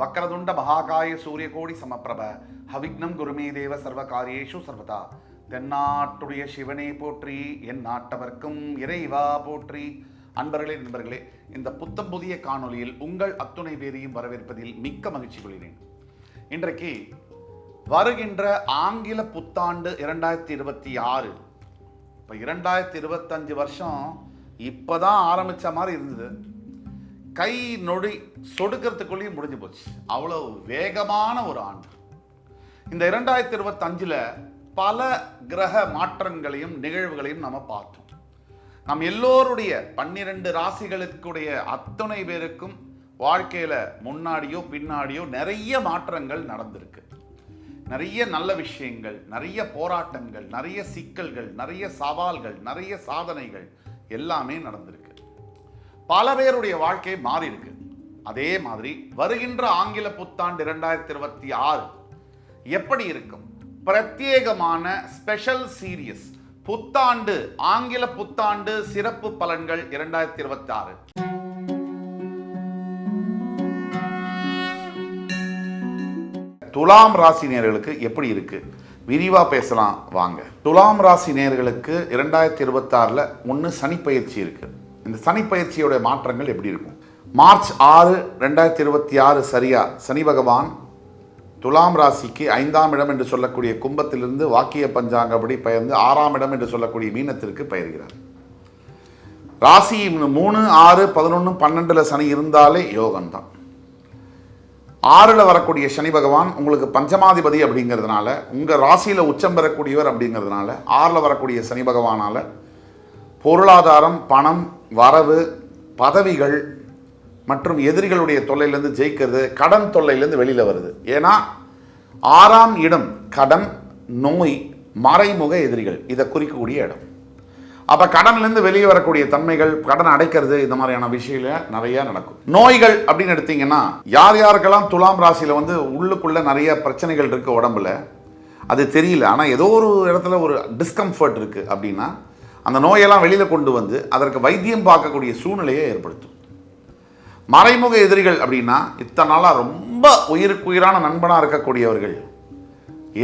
வக்கரதுண்ட மகாகாய சூரியகோடி சமப்பிரப ஹவிக்னம் குருமே தேவ சர்வ காரியேஷு சர்வதா. தென்னாட்டுடைய சிவனே போற்றி என் நாட்டவர்க்கும் இறைவா போற்றி. அன்பர்களே நண்பர்களே இந்த புத்தம் புதிய காணொளியில் உங்கள் அத்துணை பேரையும் வரவேற்பதில் மிக்க மகிழ்ச்சி கொள்கிறேன். இன்றைக்கு வருகின்ற ஆங்கில புத்தாண்டு இரண்டாயிரத்தி இருபத்தி ஆறு. இப்போ இரண்டாயிரத்தி இருபத்தஞ்சு வருஷம் இப்போதான் ஆரம்பித்த மாதிரி இருந்தது. கை நொடி சொடுக்கிறதுக்குள்ளேயும் முடிஞ்சு போச்சு. அவ்வளோ வேகமான ஒரு ஆண்டு. இந்த இரண்டாயிரத்தி இருபத்தஞ்சில் பல கிரக மாற்றங்களையும் நிகழ்வுகளையும் நம்ம பார்த்தோம். நம் எல்லோருடைய பன்னிரண்டு ராசிகளுக்குடைய அத்தனை பேருக்கும் வாழ்க்கையில் முன்னாடியோ பின்னாடியோ நிறைய மாற்றங்கள் நடந்திருக்கு. நிறைய நல்ல விஷயங்கள் நிறைய போராட்டங்கள் நிறைய சிக்கல்கள் நிறைய சவால்கள் நிறைய சாதனைகள் எல்லாமே நடந்திருக்கு. பல பேருடைய வாழ்க்கை மாறி இருக்கு. அதே மாதிரி வருகின்ற ஆங்கில புத்தாண்டு இரண்டாயிரத்தி இருபத்தி ஆறு எப்படி இருக்கும்? பிரத்யேகமான ஸ்பெஷல் சீரியஸ் புத்தாண்டு ஆங்கில புத்தாண்டு சிறப்பு பலன்கள் இரண்டாயிரத்தி இருபத்தி ஆறு. துலாம் ராசி நேர்களுக்கு எப்படி இருக்கு? விரிவா பேசலாம் வாங்க. துலாம் ராசி நேர்களுக்கு இரண்டாயிரத்தி இருபத்தாறில் ஒன்று சனி பயிற்சி இருக்கு. இந்த சனி பயிற்சியோட மாற்றங்கள் எப்படி இருக்கும்? மார்ச் ஆறு ரெண்டாயிரத்தி இருபத்தி ஆறு சரியா? சனி பகவான் துலாம் ராசிக்கு ஐந்தாம் இடம் என்று சொல்லக்கூடிய கும்பத்திலிருந்து வாக்கிய பஞ்சாங்கப்படி பெயர்ந்து ஆறாம் இடம் என்று சொல்லக்கூடிய மீனத்திற்கு பெயர்கிறார். ராசி மூணு ஆறு பதினொன்று பன்னெண்டில் சனி இருந்தாலே யோகம்தான். ஆறில் வரக்கூடிய சனி பகவான் உங்களுக்கு பஞ்சமாதிபதி அப்படிங்கிறதுனால உங்கள் ராசியில் உச்சம் பெறக்கூடியவர் அப்படிங்கிறதுனால ஆறில் வரக்கூடிய சனி பகவானால் பொருளாதாரம் பணம் வரவு பதவிகள் மற்றும் எதிரிகளுடைய தொல்லையிலேருந்து ஜெயிக்கிறது கடன் தொல்லையிலேருந்து வெளியில் வருது. ஏன்னா ஆறாம் இடம் கடன் நோய் மறைமுக எதிரிகள். இதை குறிக்கக்கூடிய இடம். அப்போ கடன்லேருந்து வெளியே வரக்கூடிய தன்மைகள் கடன் அடைக்கிறது இந்த மாதிரியான விஷயங்கள நிறையா நடக்கும். நோய்கள் அப்படின்னு எடுத்தீங்கன்னா யார் யாருக்கெல்லாம் துலாம் ராசியில் வந்து உள்ளுக்குள்ளே நிறைய பிரச்சனைகள் இருக்குது உடம்புல அது தெரியல. ஆனால் ஏதோ ஒரு இடத்துல ஒரு டிஸ்கம்ஃபர்ட் இருக்குது அப்படின்னா அந்த நோயெல்லாம் வெளியில் கொண்டு வந்து அதற்கு வைத்தியம் பார்க்கக்கூடிய சூழ்நிலையை ஏற்படுத்தும். மறைமுக எதிரிகள் அப்படின்னா இத்தனை நாளாக ரொம்ப உயிருக்குயிரான நண்பனாக இருக்கக்கூடியவர்கள்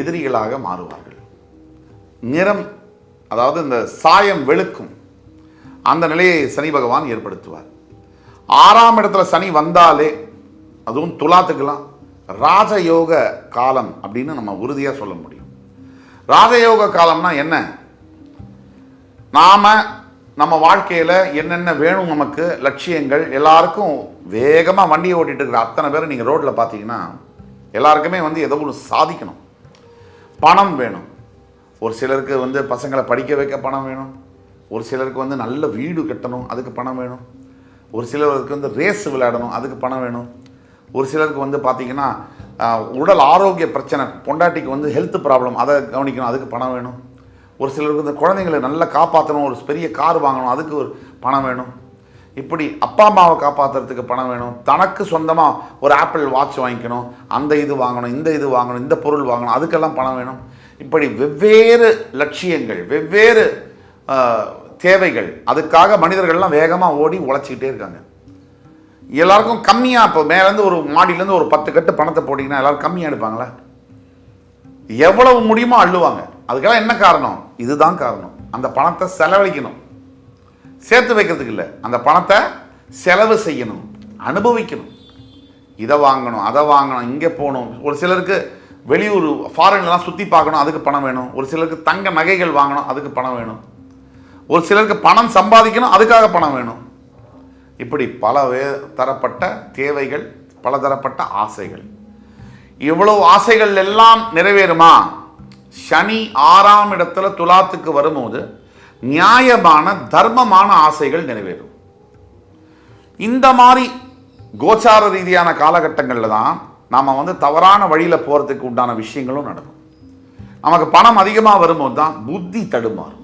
எதிரிகளாக மாறுவார்கள். நிறம் அதாவது இந்த சாயம் வெளுக்கும். அந்த நிலையை சனி பகவான் ஏற்படுத்துவார். ஆறாம் இடத்துல சனி வந்தாலே அதுவும் துலாத்துக்கெல்லாம் ராஜயோக காலம் அப்படின்னு நம்ம உறுதியாக சொல்ல முடியும். ராஜயோக காலம்னா என்ன? நாம் நம்ம வாழ்க்கையில் என்னென்ன வேணும் நமக்கு லட்சியங்கள் எல்லாருக்கும் வேகமாக வண்டியை ஓட்டிகிட்டு இருக்கிற அத்தனை பேர் நீங்கள் ரோட்டில் பார்த்தீங்கன்னா எல்லாருக்குமே வந்து ஏதோ ஒன்று சாதிக்கணும். பணம் வேணும். ஒரு சிலருக்கு வந்து பசங்களை படிக்க வைக்க பணம் வேணும். ஒரு சிலருக்கு வந்து நல்ல வீடு கட்டணும் அதுக்கு பணம் வேணும். ஒரு சிலருக்கு வந்து ரேஸ் விளையாடணும் அதுக்கு பணம் வேணும். ஒரு சிலருக்கு வந்து பார்த்திங்கன்னா உடல் ஆரோக்கிய பிரச்சனை பொண்டாட்டிக்கு வந்து ஹெல்த் ப்ராப்ளம் அதை கவனிக்கணும் அதுக்கு பணம் வேணும். ஒரு சிலருக்கு இந்த குழந்தைங்களை நல்லா காப்பாற்றணும் ஒரு பெரிய கார் வாங்கணும் அதுக்கு ஒரு பணம் வேணும். இப்படி அப்பா அம்மாவை காப்பாற்றுறதுக்கு பணம் வேணும். தனக்கு சொந்தமாக ஒரு ஆப்பிள் வாட்ச் வாங்கிக்கணும் அந்த இது வாங்கணும் இந்த இது வாங்கணும் இந்த பொருள் வாங்கணும் அதுக்கெல்லாம் பணம் வேணும். இப்படி வெவ்வேறு லட்சியங்கள் வெவ்வேறு தேவைகள் அதுக்காக மனிதர்கள்லாம் வேகமாக ஓடி உழைச்சிக்கிட்டே இருக்காங்க. எல்லாருக்கும் கம்மியாக இப்போ மேலேருந்து ஒரு மாடியிலேருந்து ஒரு பத்து கட்டு பணத்தை போட்டிங்கன்னா எல்லோரும் கம்மியாக எடுப்பாங்களா? எவ்வளவு முடியுமோ அள்ளுவாங்க. அதுக்கெல்லாம் என்ன காரணம்? இதுதான் காரணம். அந்த பணத்தை செலவழிக்கணும். சேர்த்து வைக்கிறதுக்கு இல்லை. அந்த பணத்தை செலவு செய்யணும். அனுபவிக்கணும். இதை வாங்கணும் அதை வாங்கணும் இங்கே போகணும். ஒரு சிலருக்கு வெளியூர் ஃபாரின்லாம் சுற்றி பார்க்கணும் அதுக்கு பணம் வேணும். ஒரு சிலருக்கு தங்க நகைகள் வாங்கணும் அதுக்கு பணம் வேணும். ஒரு சிலருக்கு பணம் சம்பாதிக்கணும் அதுக்காக பணம் வேணும். இப்படி பல வே தரப்பட்ட தேவைகள் பல தரப்பட்ட ஆசைகள். இவ்வளவு ஆசைகள் எல்லாம் நிறைவேறுமா? சனி ஆறாம் இடத்துல துலாத்துக்கு வரும்போது நியாயமான தர்மமான ஆசைகள் நிறைவேறும். இந்த மாதிரி கோச்சார ரீதியான காலகட்டங்களில் தான் நாம் வந்து தவறான வழியில் போகிறதுக்கு உண்டான விஷயங்களும் நடக்கும். நமக்கு பணம் அதிகமாக வரும்போது தான் புத்தி தடுமாறும்.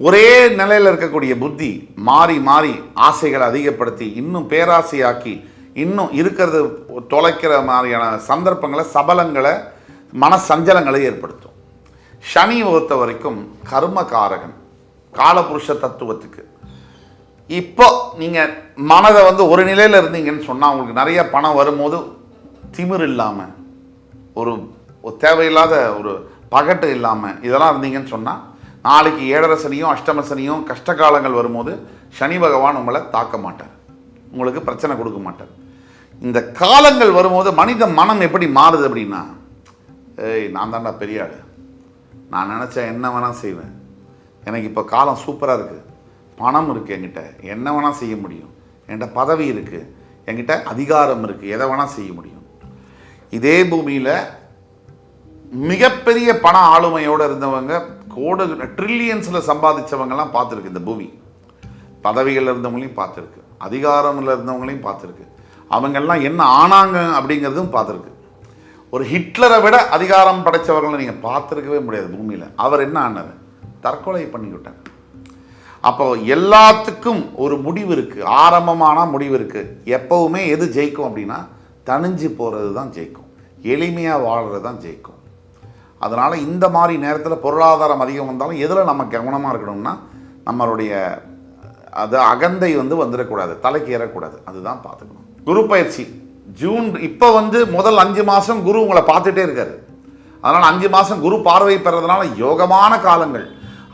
ஒரே நிலையில் இருக்கக்கூடிய புத்தி மாறி மாறி ஆசைகளை அதிகப்படுத்தி இன்னும் பேராசையாக்கி இன்னும் இருக்கிறது தொலைக்கிற மாதிரியான சந்தர்ப்பங்களை சபலங்களை மன சஞ்சலங்களை ஏற்படுத்தும். சனி பொறுத்த வரைக்கும் கர்மகாரகன் காலபுருஷ தத்துவத்துக்கு. இப்போ நீங்கள் மனதை வந்து ஒரு நிலையில் இருந்தீங்கன்னு சொன்னால் உங்களுக்கு நிறைய பணம் வரும்போது திமிர் இல்லாமல் ஒரு ஒரு தேவையில்லாத ஒரு பகட்டு இல்லாமல் இதெல்லாம் இருந்தீங்கன்னு சொன்னால் நாளைக்கு ஏழரை சனியும் அஷ்டம சனியும் கஷ்ட காலங்கள் வரும்போது சனி பகவான் உங்களை தாக்க மாட்டார். உங்களுக்கு பிரச்சனை கொடுக்க மாட்டார். இந்த காலங்கள் வரும்போது மனித மனம் எப்படி மாறுது அப்படின்னா ஏய் நான் தான்டா பெரிய ஆள். நான் நினச்சா என்ன வேணால் செய்வேன். எனக்கு இப்போ காலம் சூப்பராக இருக்குது பணம் இருக்குது என்கிட்ட. என்ன வேணால் செய்ய முடியும். என்கிட்ட பதவி இருக்குது என்கிட்ட அதிகாரம் இருக்குது எதை வேணால் செய்ய முடியும். இதே பூமியில் மிகப்பெரிய பண ஆளுமையோடு இருந்தவங்க கோடு ட்ரில்லியன்ஸில் சம்பாதிச்சவங்கெல்லாம் பார்த்துருக்கு இந்த பூமி. பதவிகளில் இருந்தவங்களையும் பார்த்துருக்கு. அதிகாரமில் இருந்தவங்களையும் பார்த்துருக்கு. அவங்கெல்லாம் என்ன ஆனாங்க அப்படிங்கிறதும் பார்த்துருக்கு. ஒரு ஹிட்லரை விட அதிகாரம் படைச்சவர்களை நீங்கள் பார்த்துருக்கவே முடியாது பூமியில். அவர் என்ன ஆனார்? தற்கொலை பண்ணிவிட்டார். அப்போ எல்லாத்துக்கும் ஒரு முடிவு இருக்குது ஆரம்பமான முடிவு இருக்குது எப்போவுமே எது ஜெயிக்கும் அப்படின்னா தணிஞ்சு போகிறது தான் ஜெயிக்கும். எளிமையாக வாழ்கிறது தான் ஜெயிக்கும். அதனால் இந்த மாதிரி நேரத்தில் பொருளாதாரம் அதிகம் வந்தாலும் எதில் நம்ம கவனமாக இருக்கணும்னா நம்மளுடைய அது அகந்தை வந்து வந்துடக்கூடாது. தலைக்கு ஏறக்கூடாது. அதுதான் பார்த்துக்கணும். குரு பயிற்சி. ஜூன் இப்போ வந்து முதல் அஞ்சு மாதம் குரு உங்களை பார்த்துட்டே இருக்காரு. அதனால் அஞ்சு மாதம் குரு பார்வை பெறதுனால யோகமான காலங்கள்.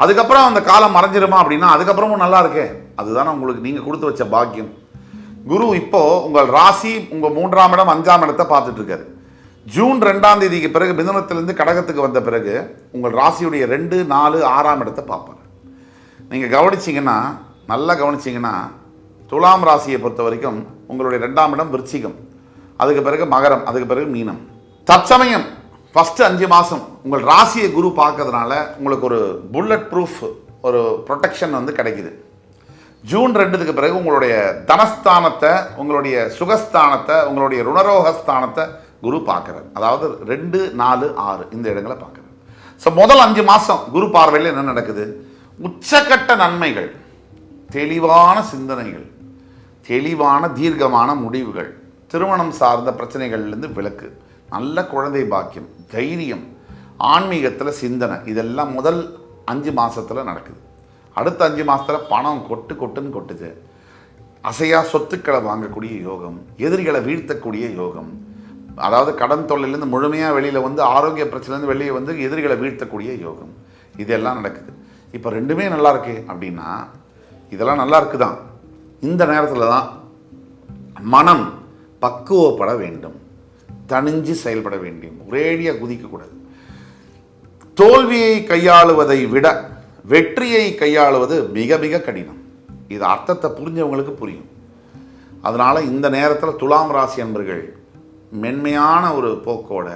அதுக்கப்புறம் அந்த காலம் மறைஞ்சிருமா அப்படின்னா அதுக்கப்புறமும் நல்லா இருக்கே. அதுதானே உங்களுக்கு நீங்கள் கொடுத்து வச்ச பாக்கியம். குரு இப்போது உங்கள் ராசி உங்கள் மூன்றாம் இடம் அஞ்சாம் இடத்தை பார்த்துட்டு இருக்காரு. ஜூன் ரெண்டாம் தேதிக்கு பிறகு மிதனத்திலேருந்து கடகத்துக்கு வந்த பிறகு உங்கள் ராசியுடைய ரெண்டு நாலு ஆறாம் இடத்தை பார்ப்பார். நீங்கள் கவனிச்சிங்கன்னா நல்லா கவனிச்சிங்கன்னா துலாம் ராசியை பொறுத்த வரைக்கும் உங்களுடைய ரெண்டாம் இடம் விருச்சிகம். அதுக்கு பிறகு மகரம் அதுக்கு பிறகு மீனம். தற்சமயம் ஃபஸ்ட்டு அஞ்சு மாதம் உங்கள் ராசியை குரு பார்க்கறதுனால உங்களுக்கு ஒரு புல்லட் ப்ரூஃப் ஒரு ப்ரொடெக்ஷன் வந்து கிடைக்குது. ஜூன் ரெண்டுக்கு பிறகு உங்களுடைய தனஸ்தானத்தை உங்களுடைய சுகஸ்தானத்தை உங்களுடைய ருணரோகஸ்தானத்தை குரு பார்க்குறார். அதாவது ரெண்டு நாலு ஆறு இந்த இடங்களை பார்க்குறார். ஸோ முதல் அஞ்சு மாதம் குரு பார்வையில் என்ன நடக்குது? உச்சக்கட்ட நன்மைகள் தெளிவான சிந்தனைகள் தெளிவான தீர்க்கமான முடிவுகள் திருமணம் சார்ந்த பிரச்சனைகள்லேருந்து விலக்கு. நல்ல குழந்தை பாக்கியம் தைரியம் ஆன்மீகத்தில் சிந்தனை. இதெல்லாம் முதல் அஞ்சு மாதத்தில் நடக்குது. அடுத்த அஞ்சு மாதத்தில் பணம் கொட்டு கொட்டுன்னு கொட்டுது. அசையா சொத்துக்களை வாங்கக்கூடிய யோகம் எதிரிகளை வீழ்த்தக்கூடிய யோகம். அதாவது கடன் தொல்லையிலேருந்து முழுமையாக வெளியில் வந்து ஆரோக்கிய பிரச்சனைலேருந்து வெளியே வந்து எதிரிகளை வீழ்த்தக்கூடிய யோகம். இதெல்லாம் நடக்குது. இப்போ ரெண்டுமே நல்லா இருக்கு அப்படின்னா இதெல்லாம் நல்லா இருக்குதான். இந்த நேரத்தில் தான் மனம் பக்குவப்பட வேண்டும். தணிஞ்சு செயல்பட வேண்டும். ஒரேடியாக குதிக்கக்கூடாது. தோல்வியை கையாளுவதை விட வெற்றியை கையாளுவது மிக மிக கடினம். இது அர்த்தத்தை புரிஞ்சவங்களுக்கு புரியும். அதனால் இந்த நேரத்தில் துலாம் ராசி அன்பர்கள் மென்மையான ஒரு போக்கோட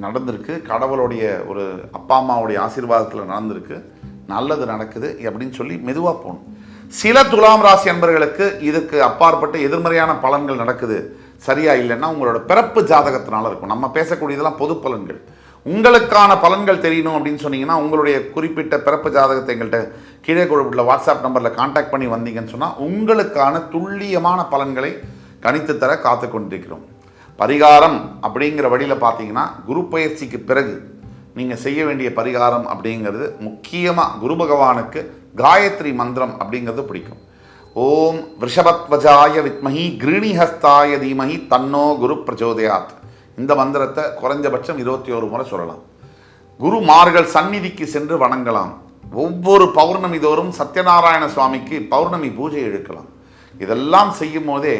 நடந்திருக்கு. கடவுளுடைய ஒரு அப்பா அம்மாவுடைய ஆசீர்வாதத்தில் நடந்திருக்கு. நல்லது நடக்குது அப்படின்னு சொல்லி மெதுவாக போகணும். சில துலாம் ராசி அன்பர்களுக்கு இதுக்கு அப்பாற்பட்ட எதிர்மறையான பலன்கள் நடக்குது. சரியா இல்லைன்னா உங்களோட பிறப்பு ஜாதகத்தினால இருக்கும். நம்ம பேசக்கூடியதெல்லாம் பொது பலன்கள். உங்களுக்கான பலன்கள் தெரியணும் அப்படின்னு சொன்னீங்கன்னா உங்களுடைய குறிப்பிட்ட பிறப்பு ஜாதகத்தை எங்கள்கிட்ட கீழே கொடுப்புள்ள வாட்ஸ்அப் நம்பரில் காண்டாக்ட் பண்ணி வந்தீங்கன்னு சொன்னால் உங்களுக்கான துல்லியமான பலன்களை கணித்து தர காத்து கொண்டிருக்கிறோம். பரிகாரம் அப்படிங்கிற வழியில் பார்த்தீங்கன்னா குரு பயிற்சிக்கு பிறகு நீங்கள் செய்ய வேண்டிய பரிகாரம் அப்படிங்கிறது முக்கியமாக குரு பகவானுக்கு காயத்ரி மந்திரம் அப்படிங்கிறது பிடிக்கும். ஓம் ரிஷபத்வஜாய வித்மஹி கிரீணிஹஸ்தாய தீமஹி தன்னோ குரு பிரச்சோதயாத். இந்த மந்திரத்தை குறைஞ்சபட்சம் இருபத்தி ஒரு முறை சொல்லலாம். குருமார்கள் சந்நிதிக்கு சென்று வணங்கலாம். ஒவ்வொரு பௌர்ணமி தோறும் சத்யநாராயண சுவாமிக்கு பௌர்ணமி பூஜை எடுக்கலாம். இதெல்லாம் செய்யும் போதே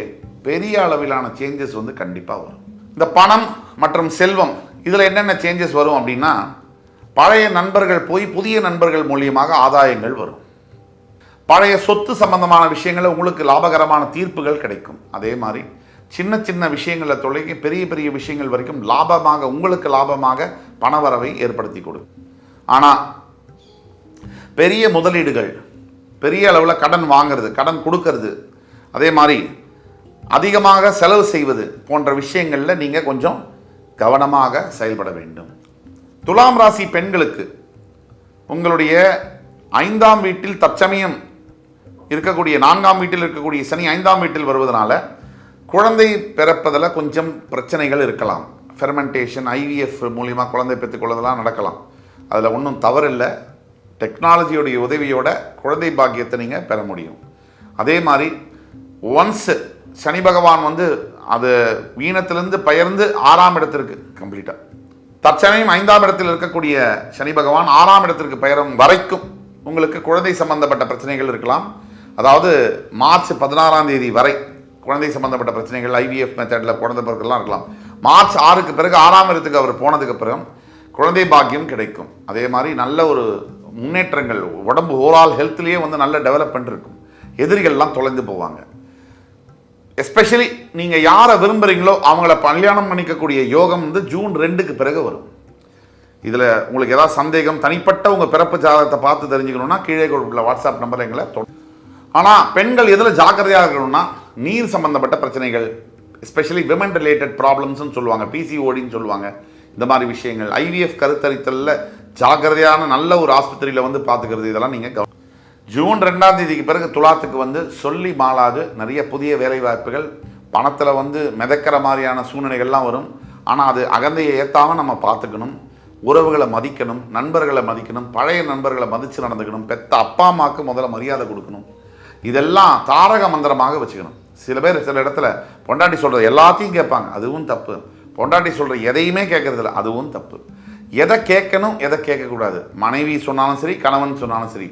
பெரிய அளவிலான சேஞ்சஸ் வந்து கண்டிப்பாக வரும். இந்த பணம் மற்றும் செல்வம் இதில் என்னென்ன சேஞ்சஸ் வரும் அப்படின்னா பழைய நண்பர்கள் போய் புதிய நண்பர்கள் மூலியமாக ஆதாயங்கள் வரும். பழைய சொத்து சம்பந்தமான விஷயங்களில் உங்களுக்கு லாபகரமான தீர்ப்புகள் கிடைக்கும். அதே மாதிரி சின்ன சின்ன விஷயங்களை தொலைக்கி பெரிய பெரிய விஷயங்கள் வரைக்கும் லாபமாக உங்களுக்கு லாபமாக பணவரவை ஏற்படுத்தி கொடுக்கும். ஆனால் பெரிய முதலீடுகள் பெரிய அளவில் கடன் வாங்குறது கடன் கொடுக்கறது அதே மாதிரி அதிகமாக செலவு செய்வது போன்ற விஷயங்களில் நீங்கள் கொஞ்சம் கவனமாக செயல்பட வேண்டும். துலாம் ராசி பெண்களுக்கு உங்களுடைய ஐந்தாம் வீட்டில் தற்சமயம் இருக்கக்கூடிய நான்காம் வீட்டில் இருக்கக்கூடிய சனி ஐந்தாம் வீட்டில் வருவதனால குழந்தை பிறப்பதில் கொஞ்சம் பிரச்சனைகள் இருக்கலாம். ஃபெர்மெண்டேஷன் ஐவிஎஃப் மூலியமாக குழந்தை பெற்றுக்கொள்வதெல்லாம் நடக்கலாம். அதில் ஒன்றும் தவறில்லை. டெக்னாலஜியோடைய உதவியோட குழந்தை பாக்கியத்தை நீங்கள் பெற முடியும். அதே மாதிரி ஒன்ஸ் சனி பகவான் வந்து அது வீணத்திலிருந்து பயர்ந்து ஆறாம் இடத்திற்கு கம்ப்ளீட்டாக தற்சமயம் ஐந்தாம் இடத்தில் இருக்கக்கூடிய சனி பகவான் ஆறாம் இடத்திற்கு பெயரும் வரைக்கும் உங்களுக்கு குழந்தை சம்பந்தப்பட்ட பிரச்சனைகள் இருக்கலாம். அதாவது மார்ச் பதினாறாம் தேதி வரை குழந்தை சம்பந்தப்பட்ட பிரச்சனைகள் ஐவிஎஃப் மெத்தடில் குழந்தை பிறகுலாம் இருக்கலாம். மார்ச் ஆறுக்கு பிறகு ஆறாம் இடத்துக்கு அவர் போனதுக்கு பிறகு குழந்தை பாக்கியம் கிடைக்கும். அதே மாதிரி நல்ல ஒரு முன்னேற்றங்கள் உடம்பு ஓவரால் ஹெல்த்லேயே வந்து நல்ல டெவலப்மெண்ட் இருக்கும். எதிரிகள்லாம் தொலைந்து போவாங்க. எஸ்பெஷலி நீங்கள் யாரை விரும்புகிறீங்களோ அவங்கள கல்யாணம் பண்ணிக்கக்கூடிய யோகம் வந்து ஜூன் ரெண்டுக்கு பிறகு வரும். இதில் உங்களுக்கு ஏதாவது சந்தேகம் தனிப்பட்ட உங்கள் பிறப்பு ஜாதகத்தை பார்த்து தெரிஞ்சுக்கணும்னா கீழே உள்ள வாட்ஸ்அப் நம்பர் எங்களை ஆனால் பெண்கள் எதில் ஜாக்கிரதையாக இருக்கணும்னா நீர் சம்பந்தப்பட்ட பிரச்சனைகள் எஸ்பெஷலி விமன் ரிலேட்டட் ப்ராப்ளம்ஸ்னு சொல்லுவாங்க பிசிஓடின்னு சொல்லுவாங்க இந்த மாதிரி விஷயங்கள். ஐவிஎஃப் கருத்தரித்தலில் ஜாக்கிரதையான நல்ல ஒரு ஆஸ்பத்திரியில் வந்து பார்த்துக்கிறது இதெல்லாம் நீங்கள் ஜூன் ரெண்டாம் தேதிக்கு பிறகு துலாத்துக்கு வந்து சொல்லி மாளாது. நிறைய புதிய வேலைவாய்ப்புகள் பணத்தில் வந்து மிதக்கிற மாதிரியான சூழ்நிலைகள்லாம் வரும். ஆனால் அது அகந்தையை ஏற்றாமல் நம்ம பார்த்துக்கணும். உறவுகளை மதிக்கணும் நண்பர்களை மதிக்கணும் பழைய நண்பர்களை மதித்து நடந்துக்கணும் பெத்த அப்பா அம்மாவுக்கு முதல்ல மரியாதை கொடுக்கணும். இதெல்லாம் தாரக மந்திரமாக வச்சுக்கணும். சில பேர் சில இடத்துல பொண்டாட்டி சொல்கிறது எல்லாத்தையும் கேட்பாங்க. அதுவும் தப்பு. பொண்டாட்டி சொல்கிற எதையுமே கேட்கறதில்ல. அதுவும் தப்பு. எதை கேட்கணும் எதை கேட்கக்கூடாது? மனைவி சொன்னாலும் சரி கணவன் சொன்னாலும் சரி.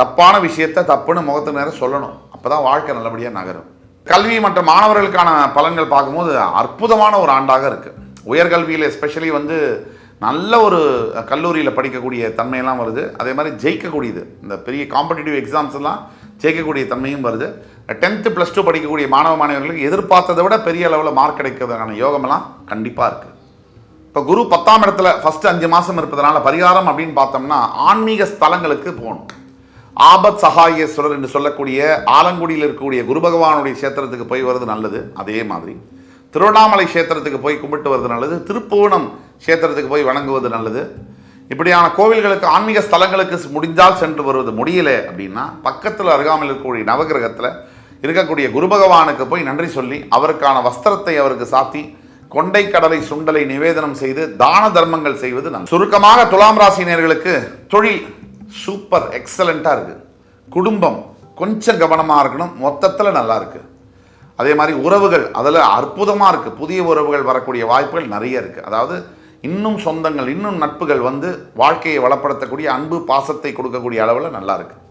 தப்பான விஷயத்த தப்புன்னு முகத்து நேரம் சொல்லணும். அப்போ தான் வாழ்க்கை நல்லபடியாக நகரும். கல்வி மற்றும் மாணவர்களுக்கான பலன்கள் பார்க்கும்போது அற்புதமான ஒரு ஆண்டாக இருக்குது உயர்கல்வியில் எஸ்பெஷலி வந்து நல்ல ஒரு கல்லூரியில் படிக்கக்கூடிய தன்மையெல்லாம் வருது. அதே மாதிரி ஜெயிக்கக்கூடியது. இந்த பெரிய காம்படிட்டிவ் எக்ஸாம்ஸ் எல்லாம் ஜெயிக்கக்கூடிய தன்மையும் வருது. டென்த்து ப்ளஸ் டூ படிக்கக்கூடிய மாணவ மாணவர்களுக்கு எதிர்பார்த்ததை விட பெரிய அளவில் மார்க் கிடைக்கிறதுக்கான யோகமெல்லாம் கண்டிப்பாக இருக்குது இப்போ குரு பத்தாம் இடத்துல ஃபஸ்ட்டு அஞ்சு மாதம் இருப்பதனால பரிகாரம் அப்படின்னு பார்த்தோம்னா ஆன்மீக ஸ்தலங்களுக்கு போகணும். ஆபத் சகாயேஸ்வரர் என்று சொல்லக்கூடிய ஆலங்குடியில் இருக்கக்கூடிய குரு பகவானுடைய கஷேத்திரத்துக்கு போய் வர்றது நல்லது அதே மாதிரி. திருவண்ணாமலை கஷேத்திரத்துக்கு போய் கும்பிட்டு வர்றது நல்லது திருப்புவனம் கஷேத்திரத்துக்கு போய் வணங்குவது நல்லது. இப்படியான கோவில்களுக்கு ஆன்மீக ஸ்தலங்களுக்கு முடிஞ்சால் சென்று வருவது முடியலை அப்படின்னா பக்கத்தில் அருகாமையில் இருக்கக்கூடிய நவகிரகத்தில் இருக்கக்கூடிய குரு பகவானுக்கு போய் நன்றி சொல்லி அவருக்கான வஸ்திரத்தை அவருக்கு சாத்தி கொண்டை கடலை சுண்டலை நிவேதனம் செய்து தான தர்மங்கள் செய்வது நல்லது சுருக்கமாக துலாம் ராசினியர்களுக்கு தொழில் சூப்பர் எக்ஸலண்ட்டாக இருக்குது குடும்பம் கொஞ்சம் கவனமாக இருக்கணும் மொத்தத்தில் நல்லா இருக்குது அதே மாதிரி உறவுகள் அதில் அற்புதமாக இருக்குது புதிய உறவுகள் வரக்கூடிய வாய்ப்புகள் நிறைய இருக்குது அதாவது இன்னும் சொந்தங்கள் இன்னும் நட்புகள் வந்து வாழ்க்கையை வளப்படுத்தக்கூடிய அன்பு பாசத்தை கொடுக்கக்கூடிய அளவில் நல்லா இருக்குது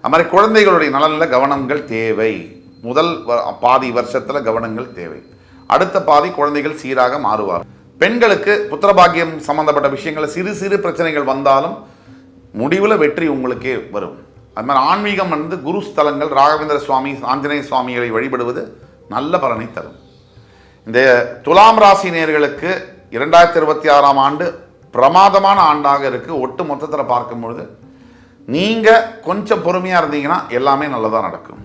அது மாதிரி குழந்தைகளுடைய நலனில் கவனங்கள் தேவை. முதல் வ- பாதி வருஷத்தில் கவனங்கள் தேவை. அடுத்த பாதி குழந்தைகள் சீராக மாறுவார் பெண்களுக்கு புத்திரபாக்கியம் சம்பந்தப்பட்ட விஷயங்களில் சிறு சிறு பிரச்சனைகள் வந்தாலும் முடிவில் வெற்றி உங்களுக்கே வரும். அது மாதிரி ஆன்மீகம் வந்து குரு ஸ்தலங்கள் ராகவேந்திர சுவாமி ஆஞ்சநேய சுவாமிகளை வழிபடுவது நல்ல பலனை தரும். இந்த துலாம் ராசி நேர்களுக்கு இரண்டாயிரத்தி இருபத்தி ஆறாம் ஆண்டு பிரமாதமான ஆண்டாக இருக்குது ஒட்டு மொத்தத்தில் பார்க்கும்பொழுது நீங்கள் கொஞ்சம் பொறுமையாக இருந்தீங்கன்னா எல்லாமே நல்லதாக நடக்கும்.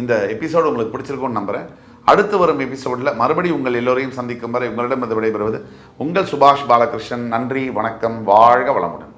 இந்த எபிசோடு உங்களுக்கு பிடிச்சிருக்கும்னு நம்புகிறேன் அடுத்து வரும் எபிசோடில் மறுபடியும் உங்கள் எல்லோரையும் சந்திக்கும் வரை உங்களிடம் இது விடைபெறுவது உங்கள் சுபாஷ் பாலகிருஷ்ணன். நன்றி வணக்கம் வாழ்க வளமுடன்.